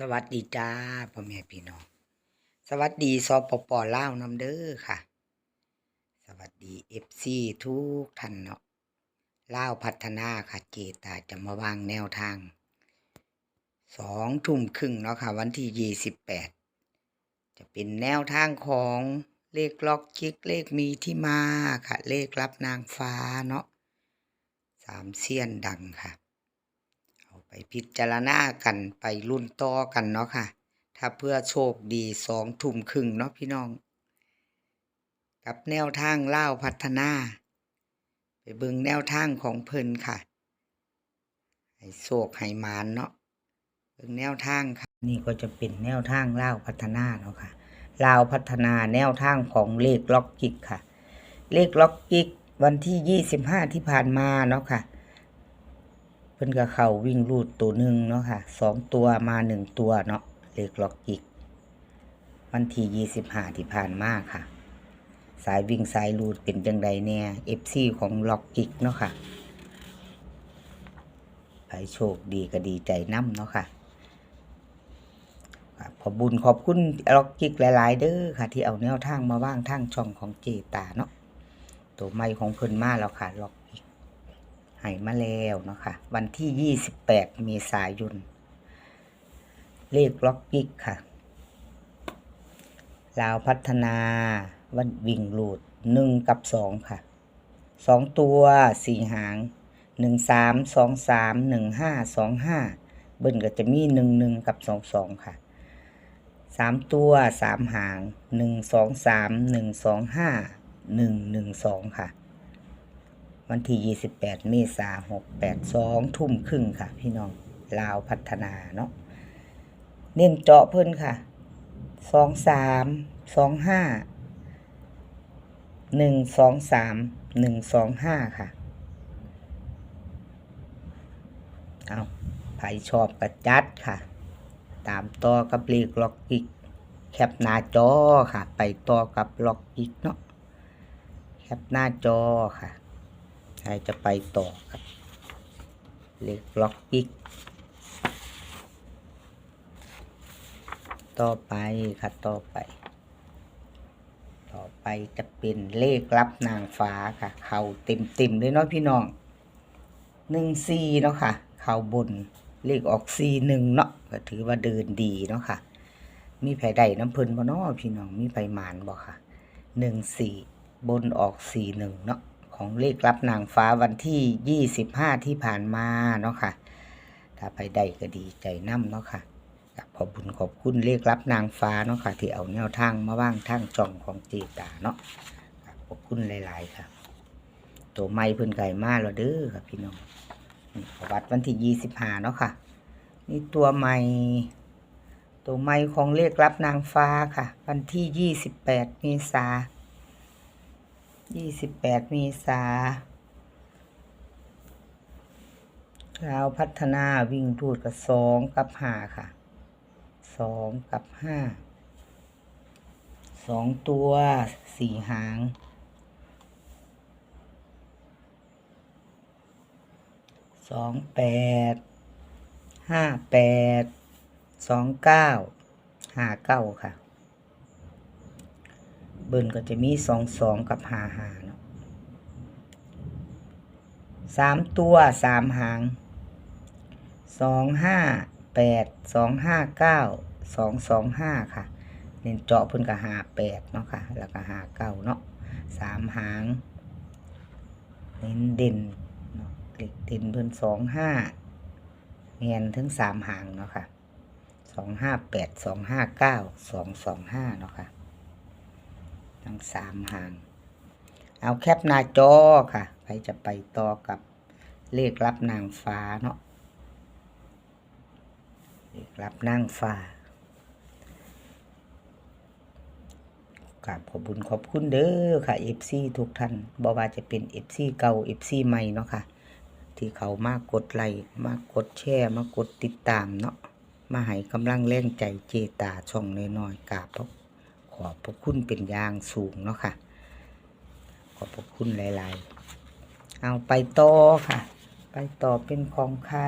สวัสดีจ้าพ่อแม่พี่น้อง สวัสดีสปปล่าวนำเด้อค่ะ สวัสดีเอฟซีทุกท่านเนาะล่าวพัฒนาค่ะเจตาจะมาวางแนวทางสองทุ่มครึ่งเนาะค่ะ วันที่ยี่สิบแปดจะเป็นแนวทางของเลขล็อกจิกเลขมีที่มาค่ะ เลขรับนางฟ้าเนาะสามเสี้ยนดังค่ะ ไปพิจารณากันไปรุ่นต่อกันเนาะค่ะ ถ้าเพื่อโชคดีสองทุ่มครึ่งเนาะพี่น้อง กับแนวทางเล่าพัฒนา ไปเบิ่งแนวทางของเพิ่นค่ะ ให้โศกให้มานเนาะเบิ่งแนวทางค่ะ นี่ก็จะเป็นแนวทางเล่าพัฒนาเนาะค่ะลาวพัฒนาแนวทางของเลขล็อกกิกค่ะ เลขล็อกกิกวันที่ยี่สิบห้าที่ผ่านมาเนาะค่ะ เพิ่นก็เข้าวิ่งรูดตัวหนึ่งเนาะค่ะสองตัวมาหนึ่งตัวเนาะเลขล็อกกิกวันที่ยี่สิบห้าที่ผ่านมาค่ะ สายวิ่งสายรูดเป็นจังใดเนี่ยเอฟซีของล็อกกิกเนาะค่ะไปโชคดีก็ดีใจน้ำเนาะค่ะขอบุญขอบคุณล็อกกิกหลาย ๆ เด้อค่ะ ที่เอาแนวทางมาว่างทางช่องของเจตาเนาะตัวไม่ของเพิ่นมาแล้วค่ะล็อก กิกให้มาแล้วเนาะค่ะ วันที่ 28 เมษายน เลขล็อกกิกค่ะ ลาวพัฒนาวันวิ่งลูดหนึ่งกับสองค่ะสองตัวสี่หางหนึ่งสามสองสามหนึ่งห้าสองห้าเบิ้ลก็จะมีหนึ่งหนึ่งกับสองสองค่ะสามตัวสามหางหนึ่งสองสามหนึ่งสองห้าหนึ่งหนึ่งสองค่ะ วันที่ 28 เมษายน682ทุ่มครึ่งค่ะ พี่น้อง ลาวพัฒนาเนาะ เน้นเจาะเพิ่นค่ะ 23 25 123 125 ค่ะ เอาไผชอบกระจัดค่ะ ตามต่อกับเลขล็อกกิกแคปหน้าจอค่ะ ไปต่อกับล็อกกิกเนาะ แคปหน้าจอค่ะ ใครจะไปต่อครับ เลขล็อกกิกต่อไปค่ะต่อไป ต่อไปจะเป็นเลขรับนางฟ้าค่ะ เข่าเต็มเต็มเลยเนาะพี่น้องหนึ่งซีเนาะค่ะ เข่าบนเลขออกซีหนึ่งเนาะก็ถือว่าเดินดีเนาะค่ะ มีไผใดน้ำเพิ่นบ่เนาะพี่น้องมีไผหมานบ่ค่ะหนึ่งสี่บนออกสี่หนึ่งเนาะ ของเลขรับนางฟ้าวันที่ 25 ที่ผ่านมาเนาะค่ะ ถ้าไปได้ก็ดีใจน้ำเนาะค่ะกับขอบคุญขอบคุณเลขรับนางฟ้าเนาะค่ะ ที่เอาแนวทางมาว่างทางจองของจีตาเนาะขอบคุณหลาย ๆ ค่ะ ตัวไม้เพิ่นไก่มาแล้วเด้อค่ะพี่น้องวัติวันที่ 25 เนาะค่ะ นี่ตัวไม้ตัวไม้ของเลขรับนางฟ้าค่ะ วันที่ 28 เมษายี่ สิบแปดเมษาเราวพัฒนาวิ่งรูดกับสองกับห้าค่ะสองกับห้าสองตัวสี่หางสองแปดห้าแปดสองเก้าห้าเก้าค่ะ เบิ้ลก็จะมีสองสองกับหาหาเนาะสามตัวสามหางสองห้าแปดสองห้าเก้าสองสองห้าค่ะ เน้นเจาะเพิ่นกับหาแปดเนาะค่ะ แล้วก็หาเก้าเนาะสามหาง เน้นเด่นเนาะเล็กเด่นเพิ่นสองห้าเงียนถึงสามหางเนาะค่ะสองห้าแปดสองห้าเก้าสองสองห้าเนาะค่ะ ทั้งสามหาง เอาแคปหน้าจอค่ะใครจะไปต่อกับเลขรับนางฟ้าเนาะเลขรับนางฟ้ากับขอบุญขอบคุณเด้อค่ะ FC ทุกท่านบ่ว่าจะเป็น FC เก่า FC ใหม่เนาะค่ะ ที่เขามากดไลค์มากดแชร์มากดติดตามเนาะมาให้กำลังแรงใจเจตาช่องน้อยๆกราบพระ ขอบพระคุณเป็นอย่างสูงเนาะค่ะ ขอบพระคุณหลาย ๆ เอาไปต่อค่ะ ไปต่อเป็นของใคร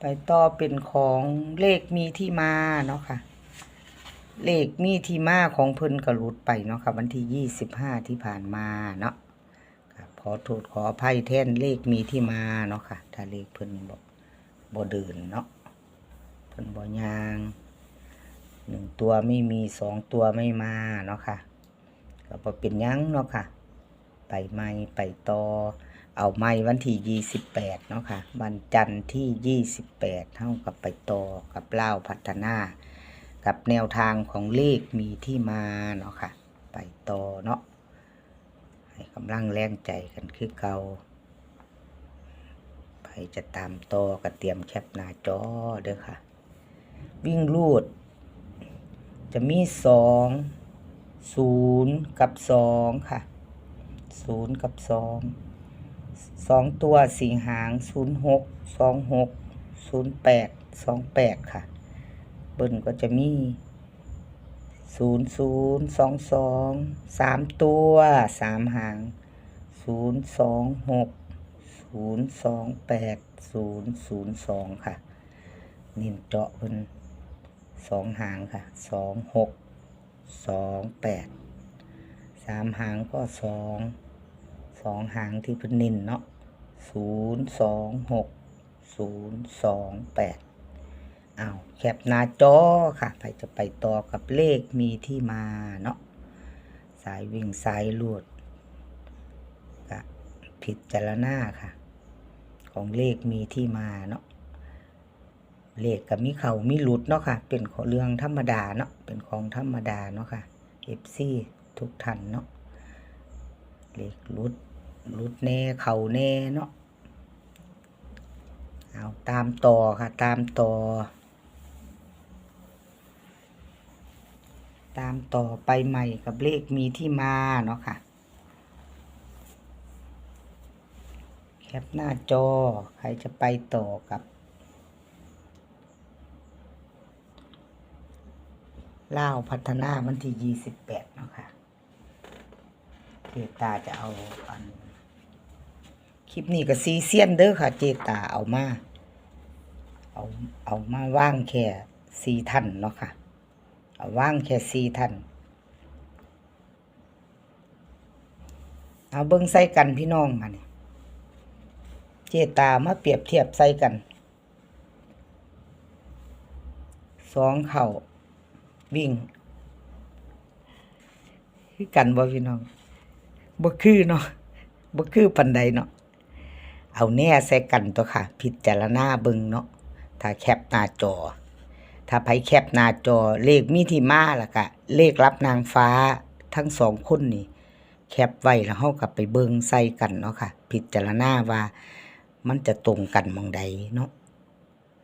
ไปต่อเป็นของเลขมีที่มาเนาะค่ะ เลขมีที่มาของเพิ่นกระลุดไปเนาะค่ะ วันที่ยี่สิบห้าที่ผ่านมาเนาะขอโทษขออภัยแท่นเลขมีที่มาเนาะค่ะ ถ้าเลขเพิ่นบ่บ่เดินเนาะเพิ่นบ่ยาง หนึ่งตัวไม่มีสองตัวไม่มาเนาะค่ะก็บ่เป็นยังเนาะค่ะ ไปใหม่ไปต่อเอาไม่วันที่ยี่สิบแปดเนาะค่ะวันจันทร์ที่ยี่สิบแปดเท่ากับไปต่อกับเล่าพัฒนา กับแนวทางของเลขมีที่มาเนาะค่ะ ไปต่อเนาะให้กำลังแรงใจกันคือเกาไปจะตามต่อก็เตรียมแคปหน้าจอเด้อค่ะ วิ่งลูด จะมีสองศูนย์กับสองค่ะศูนย์กับสองสองตัวสี่หางศูนย์หกสองหกศูนย์แปดสองแปดค่ะ เบิ้ลก็จะมีศูนย์ศูนย์สองสองสามตัวสามหางศูนย์สองหกศูนย์สองแปดศูนย์ศูนย์สองค่ะ นินเจาะเพิ่น สองหางค่ะสองหกสองแปดสามหางก็สองสองหางที่เพิ่นนินเนาะศูนย์สองหกศูนย์สองแปดอ้าวแคปหน้าจอค่ะไปจะไปต่อกับเลขมีที่มาเนาะสายวิ่งสายลูดกะผิดจารณาค่ะ ของเลขมีที่มาเนาะ เลขกับมีเขามีหลุดเนาะค่ะ เป็นของเรื่องธรรมดาเนาะเป็นของธรรมดาเนาะค่ะเอฟซีทุกท่านเนาะเลขหลุดรุดแน่เข่าแน่เนาะเอาตามต่อค่ะ ตามต่อ ตามต่อไปใหม่กับเลขมีที่มาเนาะค่ะแคปหน้าจอ ใครจะไปต่อกับ เล่าพัฒนาวันที่ยี่สิบแปดเนาะค่ะเจตาจะเอาอัน คลิปนี้ก็ซีเซียนเด้อค่ะ เจตาเอามา เอาเอามาว่างแค่ซีท่านเนาะค่ะ เอาว่างแค่ซีท่านเอาเบิ้งใส่กันพี่น้องมาเนี่ยเจตามาเปรียบเทียบใส่กันสองเข่า วิ่ง คือกันบ่พี่น้องบ่คือเนาะบ่คือปันใดเนาะเอาแน่ใส่กันตัวค่ะ พิจารณาเบิ่งเนาะถ้าแคปหน้าจอ ถ้าไผแคปหน้าจอ เลขมีที่มาล่ะกะ เลขรับนางฟ้าทั้งสองคนนี่ แคปไว้แล้วเฮากลับไปเบิ่งใส่กันเนาะค่ะ พิจารณาว่ามันจะตรงกันมองใดเนาะ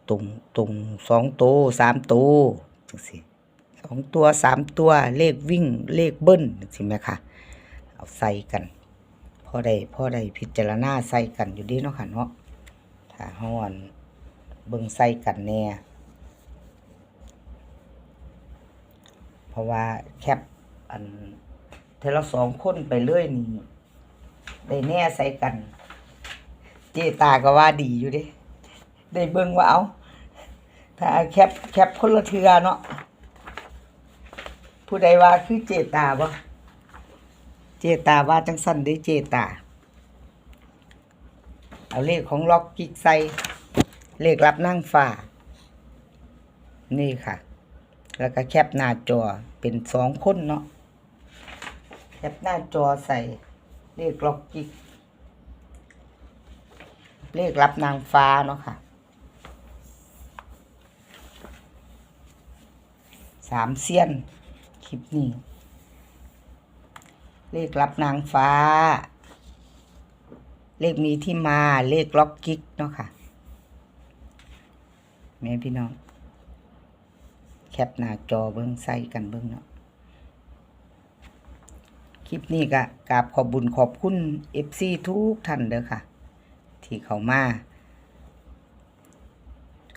ตรงตรงสองโตสามโตจังซี่ สองตัวสามตัวเลขวิ่งเลขเบิ้ลจังซี่แม่ค่ะเอาใส่กันพอได้พอได้พิจารณาใส่กันอยู่ดีเนาะค่ะเนาะถ้าเฮาอันเบิ่งใส่กันแน่เพราะว่าแคปอันเทอละสองคนไปเรื่อยนี่ได้แน่ใส่กัน เจตาก็ว่าดีอยู่ดิได้เบิ่งว่าเอาถ้าแคปแคปคนละเทือเนาะ ผู้ใดว่าคือเจตาบ่เจตาว่าจังสันได้เจตา เอาเลขของล็อกกิกใส่เลขรับนั่งฝ่า นี่ค่ะ แล้วก็แคปหน้าจอเป็นสองคนเนาะแคปหน้าจอใส่เลขล็อกกิกเลขรับนางฟ้าเนาะค่ะสามเซียน ลิปนี้ เลขรับนางฟ้า เลขมีที่มาเลขล็อกกิ๊กเนาะค่ะแม่พี่น้อง แคปหน้าจอเบิ้งใส่กันเบิ้งเนาะคลิปนี้ก็กราบขอบบุญขอบคุณเอฟซีทุกท่านเด้อค่ะ ที่เขามา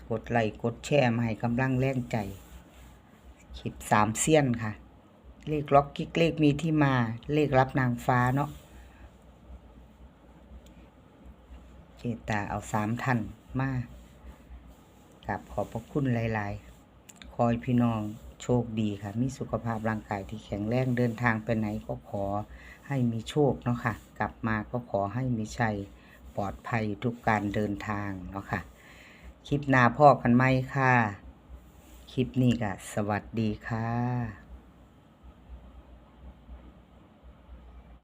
กดไลค์กดแชร์มาให้กำลังแรงใจ คลิปสามเซียนค่ะ เลขล็อกกิ๊กเลขมีที่มา เลขรับนางฟ้าเนาะเจตาเอาสามท่านมากับขอบพระคุณหลายๆขอให้พี่น้องโชคดีค่ะ มีสุขภาพร่างกายที่แข็งแรงเดินทางไปไหนก็ขอให้มีโชคเนาะค่ะ กลับมาก็ขอให้มีชัยปลอดภัยทุกการเดินทางเนาะค่ะ คลิปหน้าพ่อกันไหมค่ะ คลิปนี้ก็สวัสดีค่ะ